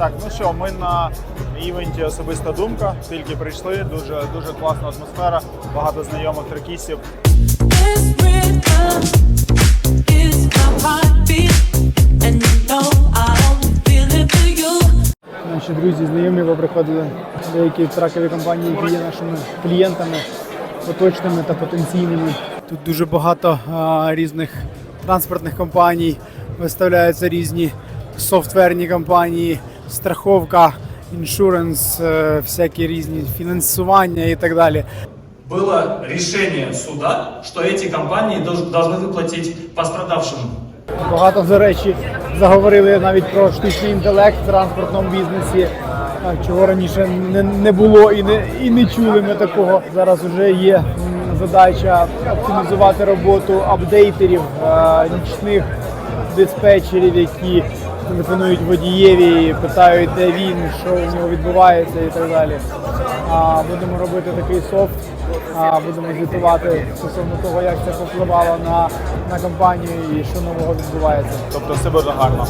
Так, ну що, ми на івенті особиста думка. Тільки прийшли. Дуже дуже класна атмосфера, багато знайомих you. Наші друзі, знайомі поприходили деякі тракові компанії, які є нашими клієнтами, поточними та потенційними. Тут дуже багато а, різних транспортних компаній, виставляються різні софтверні компанії, страховка, іншуренс, е, всякі різні фінансування і так далі. было решение суда, что эти компании дож- должны выплатить пострадавшим. Багато до речі заговорили навіть про штучний інтелект в транспортному бізнесі, а, чого раніше не, не було і не, і не чули ми такого. Зараз вже є м, задача оптимізувати роботу апдейтерів, е, нічних диспетчерів, які телефонують водієві, питають, де він, що у нього відбувається і так далі. А, будемо робити такий софт, а, будемо звітувати стосовно того, як це впливало на, на компанію і що нового відбувається. Тобто все буде гарно.